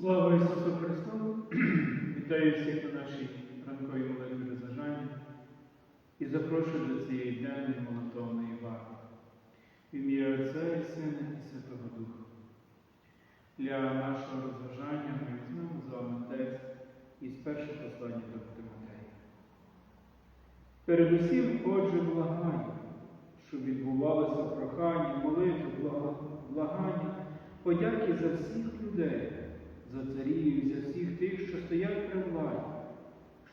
Слава Ісусу Христу! Вітаю всіх на нашій ранковій молитві розважання і запрошую до цієї денної молитовної варти. В ім'я Отця і Сина і Святого Духа. Для нашого розважання ми візьмемо з вами текст із першого послання до Тимотея. Передусім, отже, благання, щоб відбувалося прохання, молитви, блага- благання, подяки за всіх людей, за царів і за всіх тих, що стоять при владі,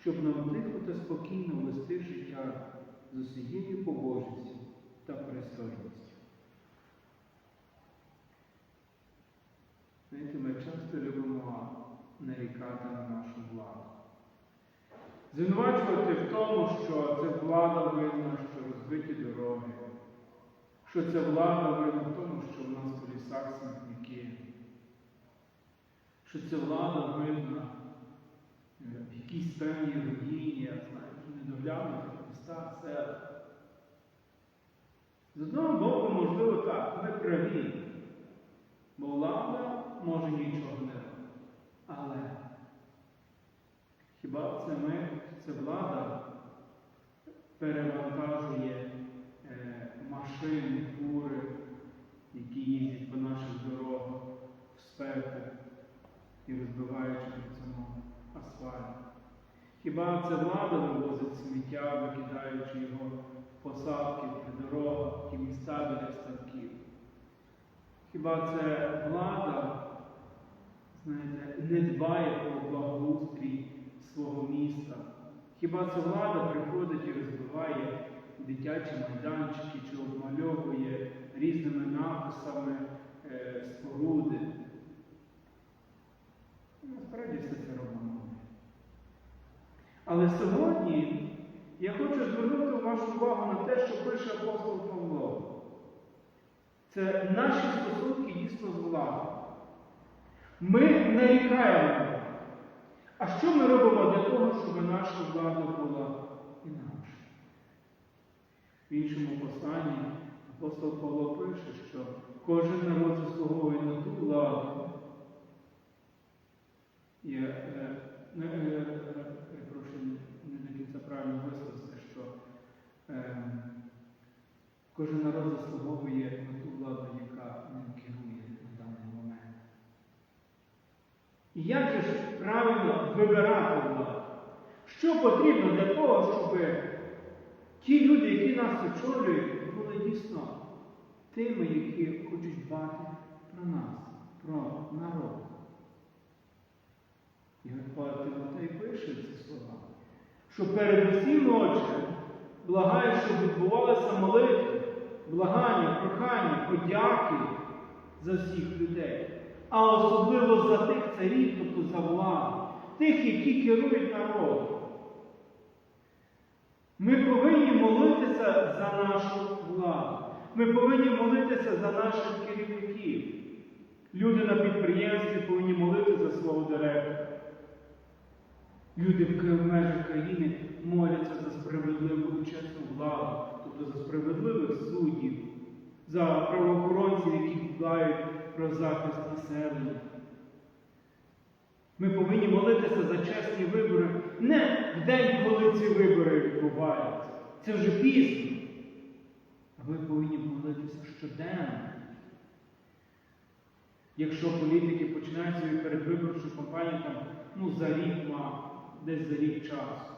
щоб нам тихо та спокійно вести життя з усією побожністю та пристойністю. Знаєте, ми часто любимо нарікати на нашу владу. Звинувачувати в тому, що це влада винна, що розбиті дороги, що це влада винна в тому, що в нас в лісах що це влада винна е, в якійсь певній руїні, знаєте, недоглянутих містах, селах. З одного боку, можливо, так, ми праві, бо влада може нічого не робити. Але хіба це ми, це влада перевантажує е, машини, фури, які їздять по наших дорогах в спеку і розбиваючи при цьому асфальт? Хіба це влада вивозить сміття, викидаючи його в посадки при дорогах і міста біля ставків? Хіба це влада, знаєте, не дбає про благоустрій свого міста? Хіба це влада приходить і розбиває дитячі майданчики чи обмальовує різними написами е, споруди? Насправді все це робимо ми. Але сьогодні я хочу звернути вашу увагу на те, що пише апостол Павло. Це наші стосунки дійсно з владою. Ми нарікаємо. А що ми робимо для того, щоб наша влада була інакша? В іншому посланні апостол Павло пише, що кожен народ заслуговує на ту владу. Я е, не, е, е, перепрошую, не до кінця правильно висловився, що е, кожен народ заслуговує на ту владу, яка ним керує на даний момент. І як же ж правильно вибирати владу? Що потрібно для того, щоб ті люди, які нас очолюють, були дійсно тими, які хочуть дбати про нас, про народ? І Павло Тимотей пише ці слова, що передусім отже, благає, щоб відбувалися молитви, благання, прохання, подяки за всіх людей, а особливо за тих царів, тобто за владу, тих, які керують народом. Ми повинні молитися за нашу владу. Ми повинні молитися за наших керівників. Люди на підприємстві повинні молитися за свого директора. Люди в межах країни моляться за справедливу і чесну владу, тобто за справедливих суддів, за правоохоронців, які дбають про захист населення. Ми повинні молитися за чесні вибори не в день, коли ці вибори відбуваються. Це вже пізно. А ви повинні молитися щоденно. Якщо політики починають свою передвиборчу кампанію там, ну, за рік мав, десь за рік часу,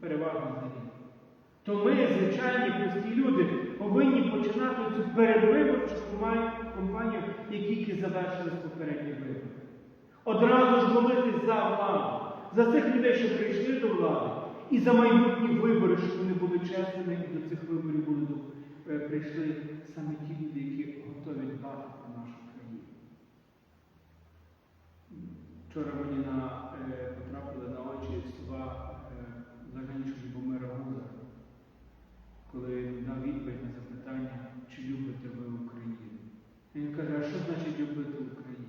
переважно за рік, то ми, звичайні прості люди, повинні починати цю передвиборчу кампанію- кампанію, як тільки завершились попередні вибори. Одразу ж молитись за владу, за цих людей, що прийшли до влади, і за майбутні вибори, щоб вони були чесними, і до цих виборів були е, прийшли саме ті люди, які готові дбати про нашу країну. Вчора мені на, е, потрапили на очі слова е, заканчу Любомира Гуза, коли він дав відповідь на запитання, чи любите ви Україну. Він каже, а що значить любити Україну?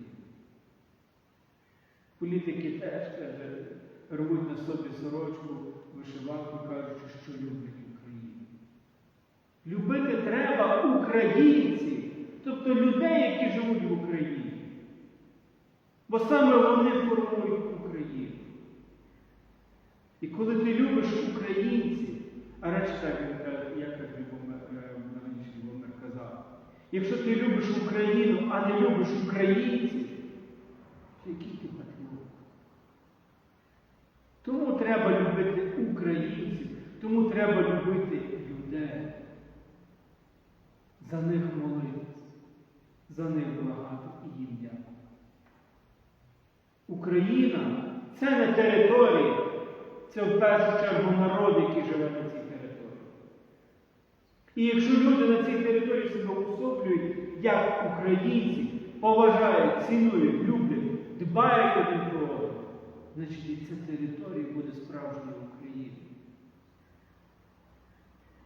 Політики теж каже, рвуть на собі сорочку, вишиванку, кажучи, що люблять Україну. Любити треба українців, тобто людей, які живуть в Україні. Бо саме вони формують Україну. І коли ти любиш українців, а речі так, як, е, як Любомир, е, раніше Любомир казав, якщо ти любиш Україну, а не любиш українців, то який ти патріот? Тому треба любити українців, тому треба любити людей. За них молитися, за них благати і їм дякувати. Україна це не територія, це в першу чергу народ, який живе на цій. І якщо люди на цій території себе особлюють як українці, поважають, цінують, люблять, дбають один про одного, значить і ця територія буде справжньою Україною.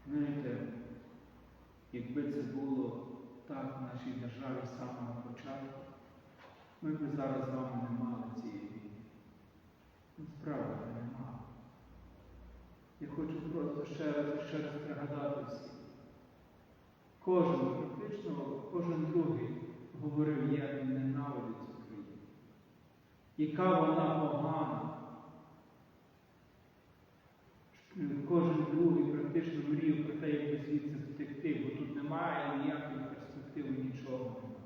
Знаєте, якби це було так в нашій державі з самого початку, ми б зараз з вами не мали цієї війни. Насправді нема. Я хочу просто ще раз ще раз пригадати всім. Кожен, практично кожен другий говорив, як він ненавидить цю країну. Яка вона погана. Кожен другий практично мріяв про те, як звідси втекти, бо тут немає ніякої перспективи, нічого немає.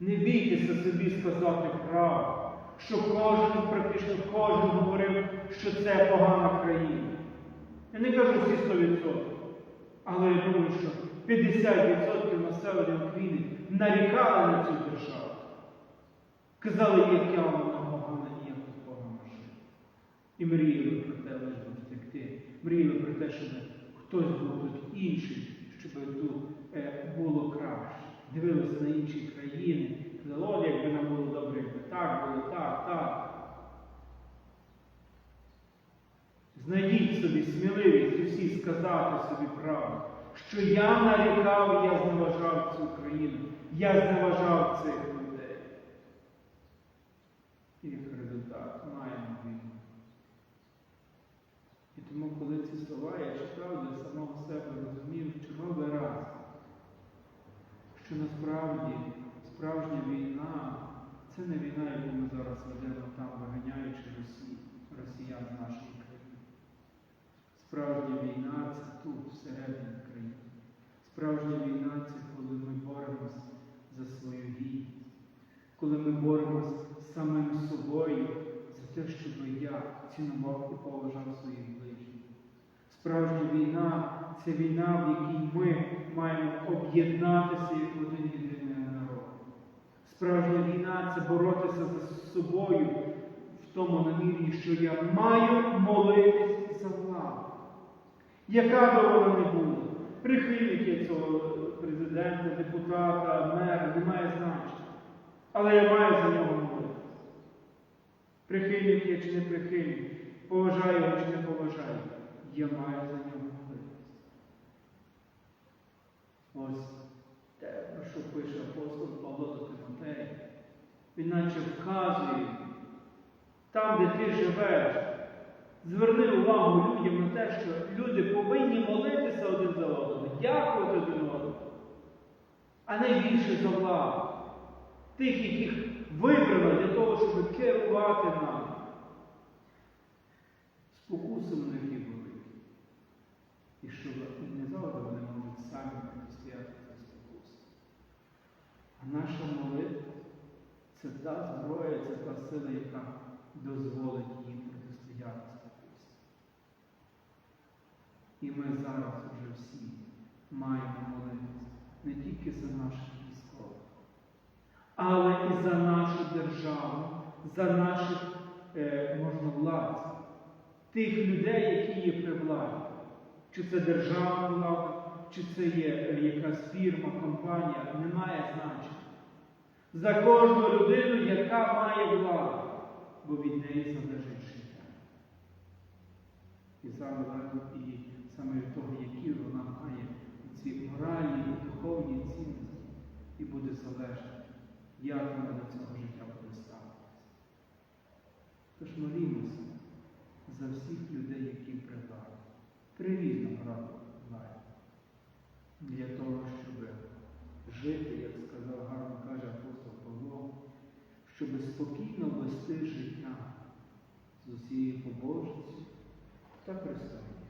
Не бійтеся собі сказати правду, що кожен, практично кожен говорив, що це погана країна. Я не кажу всі 100%, але я думаю, що 50% населення України нарікали на цю державу. Казали, яка вона погана і як тут погано жити. І мріяли про те, лише би втекти. Мріяли про те, щоб хтось був тут інший, щоб тут е, було краще. Дивилися на інші країни, казали, от якби нам було добре, якби так було, так, так. Знайдіть собі сміливість усі сказати собі правду, що я нарікав, я зневажав цю країну, я зневажав цих людей. І як результат маємо війну. І тому, коли ці слова я читав для самого себе, розумів черговий раз, що насправді справжня війна це не війна, яку ми зараз ведемо там, виганяючи Росію, росіян з нашої країни. Справжня війна це тут, всередині країни. Справжня війна це коли ми боремось за свою гідність, коли ми боремось з самим собою за те, щоб я цінував і поважав своїх ближніх. Справжня війна це війна, в якій ми маємо об'єднатися як один єдиний народ. Справжня війна це боротися за собою в тому намірі, що я маю молитись за владу. Яка би вона не була? Я цього президента, депутата, мера, не має значення. Але я маю за нього молитися. Прихильник я чи не прихильник, поважаю його чи не поважаю. Я маю за нього молитися. Ось те, про що пише апостол Павло до Тимотея. Він наче вказує, там, де ти живеш, зверни увагу людям на те, що люди повинні молитися один за одного, дякувати один одному, а найбільше за владу. Тих, яких вибрали для того, щоб керувати нами. Спокуси в них є великі. І що не завжди вони можуть самі протистояти цій спокусі. А наша молитва це та зброя, це та сила, яка дозволить їм протистояти спокусі. І ми зараз вже всі маємо молитися не тільки за наших військових, але і за нашу державу, за наших е, можновладців, тих людей, які є при владі. Чи це державна влада, чи це є е, якась фірма, компанія, не має значення. За кожну людину, яка має владу, бо від неї залежить життя. І саме і саме від того, які вона має ці моральні і духовні цінності, і буде залежати, як вона до цього життя буде ставитися. Тож молімося за всіх людей, які при владі. Привіт нам владі. Для того, щоб жити, як сказав гарно каже апостол Павло, спаси життя з усією побожністю та пристойністю.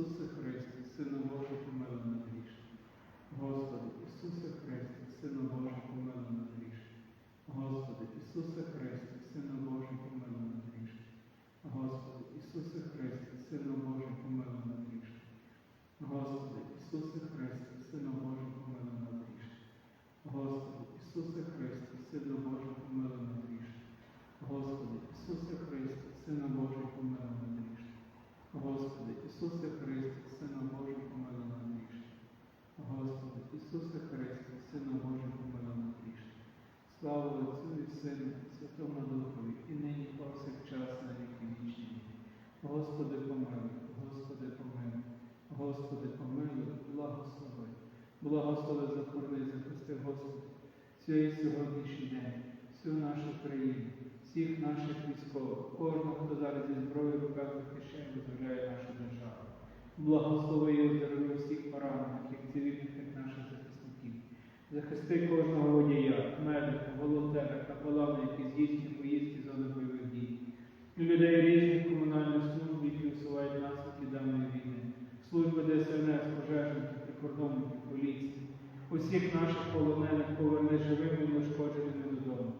Ісусе Христе, Сину Божий, помилуй нас грішних. Господи, Ісусе Христе, Сину Божий, помилуй нас грішних. Господи, Ісусе Христе, Сину Божий, помилуй нас грішних. Господи, Ісусе Христе, Сину Божий, помилуй нас грішних. Господи, Ісусе Христе, Сину Божий, помилуй нас грішних. Господи, Ісусе Христе, Сину Божий, помилуй нас грішних. Господи, Ісусе Христе, Сину Божий, помилуй нас грішних. Господи, Ісусе Христе, Сину Божий, помилуй нас грішних. Господи, Ісусе Христе, Сину Божий, помилуй нас грішних. Слава Отцю і Сину, і Святому Духові, і нині і повсякчас на віки вічні. Господи, помилуй, Господи, помилуй, Господи, помилуй, благослови. Благослови захорони, захисти, Господи, цей сьогоднішній день, всю нашу країну, всіх наших військових, кожного, хто зараз зі зброєю в руках захищає, визволяє нашу державу. Благослови і оздорови всіх поранених, як цивільних, так наших захисників. Захисти кожного водія, медика, волонтера, капелана, які здійснюють поїздки зони бойових дій. Людей різних комунальних служб, які усувають наслідки даної війни, служби ДСНС, пожежників, прикордонників, поліції. Усіх наших полонених поверни живими і неушкодженими додому.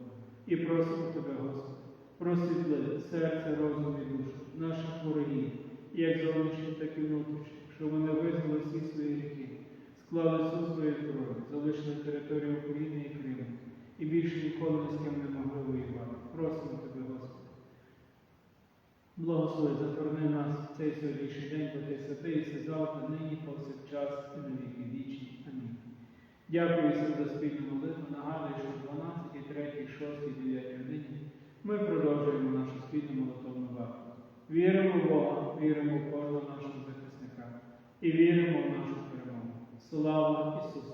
І просимо тебе, Господи, просвітли серце, розум і душу наших ворогів, як зовнішніх, так і внутрішніх, щоб вони визнали всі свої гріхи, склали всю свою зброю, залишили територію України і Криму, і більше ніколи ні з ким не могли воювати. Просимо тебе, Господи. Благослови, захорони нас в цей сьогоднішній день, бо ти святий, все завтра, нині, повсякчас і на віки вічні. Дякую за спільну молитву. Нагадую, що в 12, 3, 6, 9 годині ми продовжуємо нашу спільну молитовну варту. Віримо в Бога, віримо в кожного нашого захисника і віримо в нашу перемогу. Слава Ісусу!